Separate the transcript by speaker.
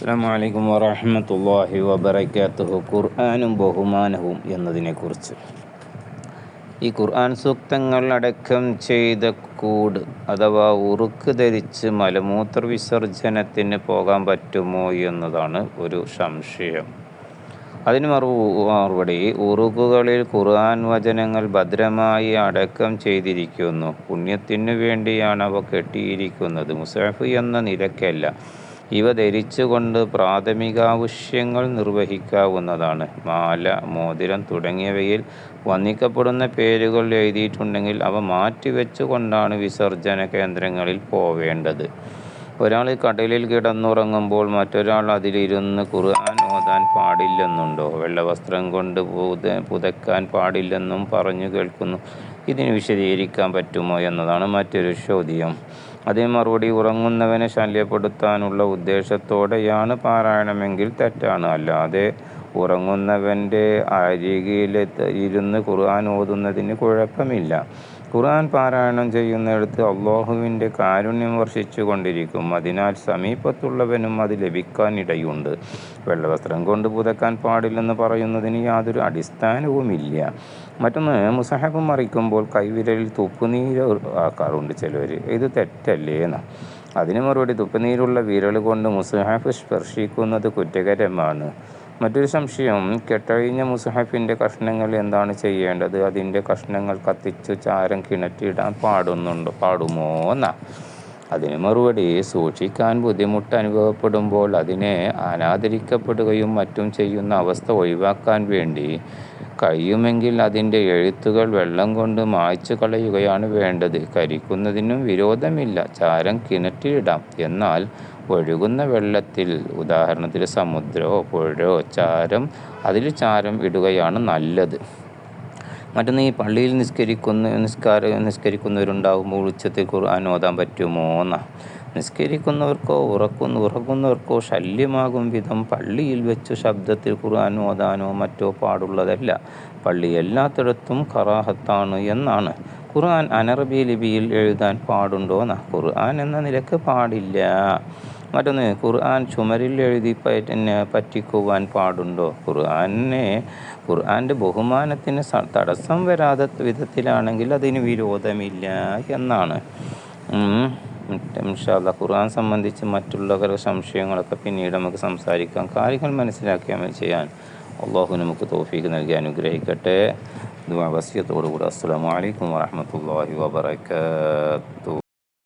Speaker 1: അസ്സാം വലൈക്കും വറഹമത്തല്ലാഹി വബർക്കാത്തുഹു ഖുർആാനും ബഹുമാനവും എന്നതിനെക്കുറിച്ച്. ഈ ഖുർആൻ സൂക്തങ്ങൾ അടക്കം ചെയ്ത കൂട് അഥവാ ഉറുക്ക് ധരിച്ച് മലമൂത്ര വിസർജനത്തിന് പോകാൻ പറ്റുമോ എന്നതാണ് ഒരു സംശയം. അതിന് മറു മറുപടി ഉറുക്കുകളിൽ ഖുർആൻ വചനങ്ങൾ ഭദ്രമായി അടക്കം ചെയ്തിരിക്കുന്നു. പുണ്യത്തിനു വേണ്ടിയാണ് അവ കെട്ടിയിരിക്കുന്നത്. മുസാഫ് എന്ന നിലയ്ക്കല്ല ഇവ ധരിച്ചുകൊണ്ട് പ്രാഥമികാവശ്യങ്ങൾ നിർവഹിക്കാവുന്നതാണ്. മാല മോതിരം തുടങ്ങിയവയിൽ വന്നിക്കപ്പെടുന്ന പേരുകൾ എഴുതിയിട്ടുണ്ടെങ്കിൽ അവ മാറ്റിവെച്ചുകൊണ്ടാണ് വിസർജന കേന്ദ്രങ്ങളിൽ പോവേണ്ടത്. ഒരാൾ കടലിൽ കിടന്നുറങ്ങുമ്പോൾ മറ്റൊരാൾ അതിലിരുന്ന് ഖുർആൻ ഓതാൻ പാടില്ലെന്നുണ്ടോ? വെള്ളവസ്ത്രം കൊണ്ട് പുത പുതക്കാൻ പാടില്ലെന്നും പറഞ്ഞു കേൾക്കുന്നു. ഇതിന് വിശദീകരിക്കാൻ പറ്റുമോ എന്നതാണ് മറ്റൊരു ചോദ്യം. അതേ മറുപടി ഉറങ്ങുന്നവനെ ശല്യപ്പെടുത്താനുള്ള ഉദ്ദേശത്തോടെയാണ് പാരായണമെങ്കിൽ തെറ്റാണ്. അല്ലാതെ ഉറങ്ങുന്നവന്റെ ഇരുന്ന് ഖുർആൻ ഓതുന്നതിന് കുഴപ്പമില്ല. ഖുർആൻ പാരായണം ചെയ്യുന്നിടത്ത് അള്ളാഹുവിന്റെ കാരുണ്യം വർഷിച്ചു കൊണ്ടിരിക്കും അതിനാൽ സമീപത്തുള്ളവനും അത് ലഭിക്കാനിടയുണ്ട്. വെള്ളവസ്ത്രം കൊണ്ട് പുതക്കാൻ പാടില്ലെന്ന് പറയുന്നതിന് യാതൊരു അടിസ്ഥാനവുമില്ല. മറ്റൊന്ന് മുസഹബ് മറിക്കുമ്പോൾ കൈവിരലിൽ തുപ്പുനീര് ആക്കാറുണ്ട് ചിലർ ഇത് തെറ്റല്ലേ എന്ന്. അതിന് മറുപടി തുപ്പുനീരുള്ള വിരൽ കൊണ്ട് മുസഹബ് സ്പർശിക്കുന്നത് കുറ്റകരമാണ്. മറ്റൊരു സംശയം കെട്ടഴിഞ്ഞ മുസഹഫിന്റെ കഷ്ണങ്ങൾ എന്താണ് ചെയ്യേണ്ടത്? അതിന്റെ കഷ്ണങ്ങൾ കത്തിച്ച് ചാരം കിണറ്റിടാൻ പാടുന്നുണ്ടോ? പാടുമോ എന്നാ? അതിന് മറുപടി സൂക്ഷിക്കാൻ ബുദ്ധിമുട്ട് അനുഭവപ്പെടുമ്പോൾ അതിനെ അനാദരിക്കപ്പെടുകയും മറ്റും ചെയ്യുന്ന അവസ്ഥ ഒഴിവാക്കാൻ വേണ്ടി കഴിയുമെങ്കിൽ അതിന്റെ എഴുത്തുകൾ വെള്ളം കൊണ്ട് മായ്ച്ചു കളയുകയാണ് വേണ്ടത്. കരിക്കുന്നതിനും വിരോധമില്ല. ചാരം കിണറ്റിലിടാം. എന്നാൽ ഒഴുകുന്ന വെള്ളത്തിൽ ഉദാഹരണത്തിന് സമുദ്രമോ പുഴയോ ചാരം അതിൽ ചാരം ഇടുകയാണ് നല്ലത്. മറ്റൊന്ന് ഈ പള്ളിയിൽ നിസ്കരിക്കുന്ന നിസ്കാര നിസ്കരിക്കുന്നവരുണ്ടാകുമ്പോൾ ഉച്ചത്തിൽ ഖുർആൻ ഓതാൻ പറ്റുമോ എന്നാ. നിസ്കരിക്കുന്നവർക്കോ ഉറക്കുന്ന ഉറങ്ങുന്നവർക്കോ ശല്യമാകും വിധം പള്ളിയിൽ വെച്ച് ശബ്ദത്തിൽ ഖുർആൻ ഓതാനോ മറ്റോ പാടുള്ളതല്ല. പള്ളി എല്ലാത്തിടത്തും കറാഹത്താണ് എന്നാണ്. ഖുർആൻ അനറബി ലിപിയിൽ എഴുതാൻ പാടുണ്ടോ എന്നാ ഖുർആൻ എന്ന നിലയ്ക്ക് പാടില്ല. മറ്റൊന്ന് ഖുർആൻ ചുമരിൽ എഴുതി പറ്റിനെ പറ്റിക്കുവാൻ പാടുണ്ടോ? ഖുർആനെ ഖുർആന്റെ ബഹുമാനത്തിന് തടസ്സം വരാത്ത വിധത്തിലാണെങ്കിൽ അതിന് വിരോധമില്ല എന്നാണ്. ഇൻഷാല്ല ഖുർആൻ സംബന്ധിച്ച് മറ്റുള്ളവരുടെ സംശയങ്ങളൊക്കെ പിന്നീട് നമുക്ക് സംസാരിക്കാം. കാര്യങ്ങൾ മനസ്സിലാക്കിയാൽ ചെയ്യാൻ. അള്ളാഹു നമുക്ക് തോഫീക്ക് നൽകി അനുഗ്രഹിക്കട്ടെ. വസ്യത്തോടുകൂടി. അസ്സാം വലൈക്കും വാഹമത്തല്ലാഹി വാബർക്കാത്തു